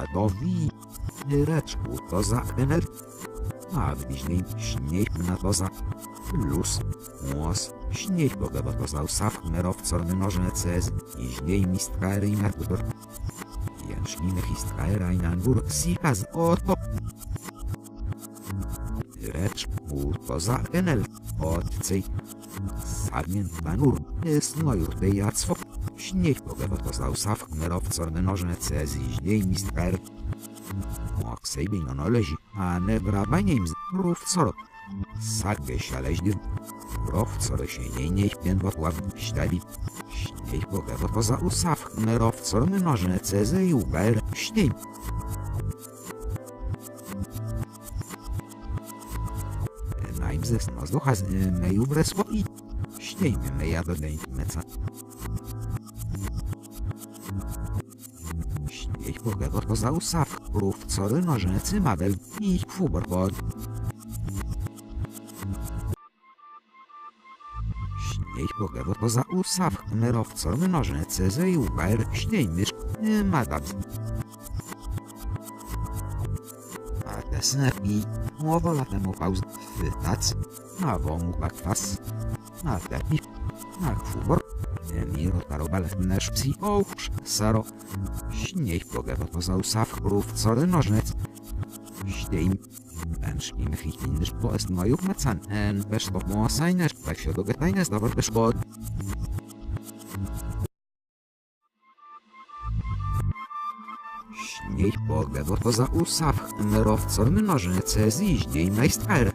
Hubertowi. Reczku to za ener. A bliźniej śnieg na to za plus młos. Śnieg bogaba to za usaf merowcorny nożne cez. I źniej natur. Jęczninych i straera i nangur sikaz oto. Reczku to za enel. Otcej. Sagnień banur. Jest nojur de jacwo. Śnieg bogaba to za usaf merowcorny nożne cez. I źniej mistkaery. Oksejbej no leži, a ne brabanjem z rufcoro. Sagge šaleždir. Rofcoro się nie niech piętwotław śtawi. Śnieg bogabo to za usaf, ne rofcoro ne nożne ceze i ugajer śnieg. Najm ze snozdocha z meju bresło i śnieg me ja do meca. Śnieg bogabo to za usaf, rufcoro nożne madel i fuberbod. Śnieg bogabo to za usaf, merowcor nożne ceze i ugajer śnieg mysz madab. A tesne i młowo latemu pauz wytac, a womu bakwas, a tepi, a fubor, miro tarobal nesz psi ołż, saro, śnieg bogabo to za usaf, rufcor nożnec, śnieg Mężkim chichinisz po est majów mecan, en beszbok moszajnes, peksiodogetajnes, davar beszbod. Śnieg bogabo to za usaf, merowcor nożne cezi, ździej majstwer.